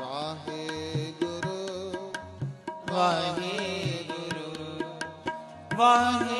ਵਾਹਿਗੁਰੂ। ਵਾਹਿਗੁਰੂ।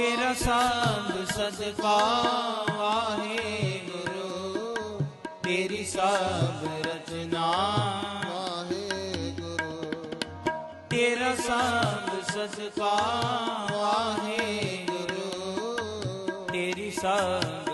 ਤੇਰਾ ਸੰਗ ਸਦਕਾ ਵਾਹਿਗੁਰੂ ਤੇਰੀ ਸਭ ਰਚਨਾ ਤੇਰਾ ਸੰਗ ਸਦਕਾ ਵਾਹਿਗੁਰੂ ਤੇਰੀ ਸਭ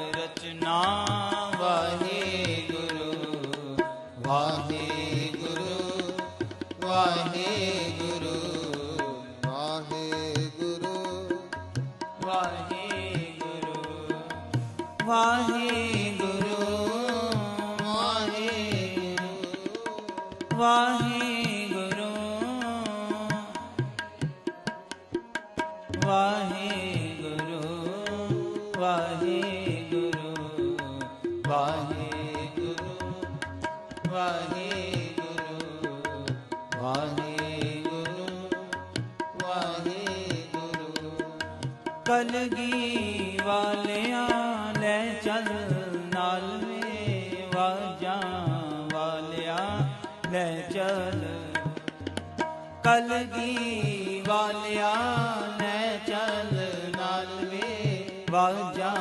ਕਲਗੀ ਵਾਲਿਆਂ ਲੈ ਚੱਲ ਨਾਲ ਵੇ ਵਾਜਾਂ ਵਾਲਿਆਂ। ਲੈ ਚੱਲ ਕਲਗੀ ਵਾਲਿਆ। ਲੈ ਚੱਲ ਨਾਲ ਜਾ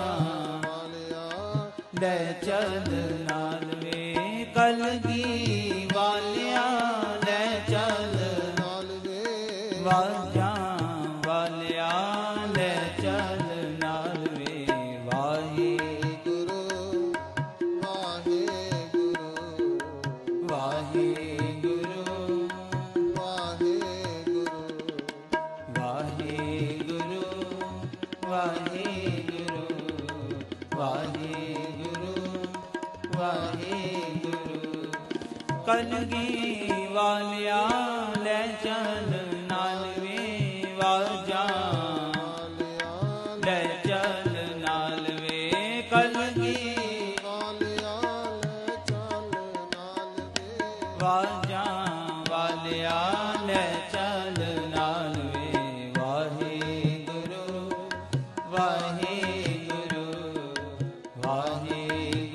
ਵਾਲਿਆ। ਲੈ ਚੱਲ ਵਾਹਿਗੁਰੂ ਕਲਗੀ ਵਾਲਿਆ ਲੈ ਚੱਲ ਨਾਲ ਵੇ ਵਾਜਾਂ। ਲੈ ਚੱਲ ਨਾਲ ਵੇ ਕਲਗੀ ਵਾਜਾਂ ਵਾਲਿਆ ਲੈ ਚੱਲ ਨਾਲ ਵੇ ਵਾਹਿਗੁਰੂ ਵਾਹਿਗੁਰੂ ਵਾਹਿਗੁਰੂ